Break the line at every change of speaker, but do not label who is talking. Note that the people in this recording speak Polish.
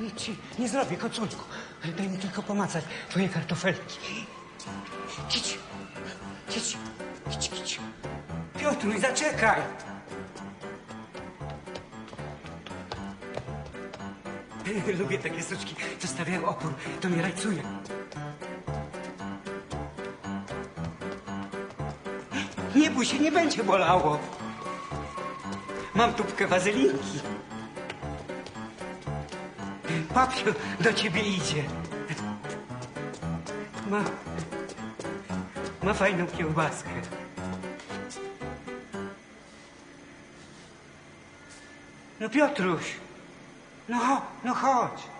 Nic ci nie zrobię, koculku. Ale daj mi tylko pomacać twoje kartofelki. Idź, idź, idź, idź. Piotruj, zaczekaj. Lubię takie suczki, co stawiają opór. To mnie rajcuje. Nie bój się, nie będzie bolało. Mam tubkę wazelinki. Papio do ciebie idzie. Ma... Ma fajną kiełbaskę. No Piotruś, no, no chodź.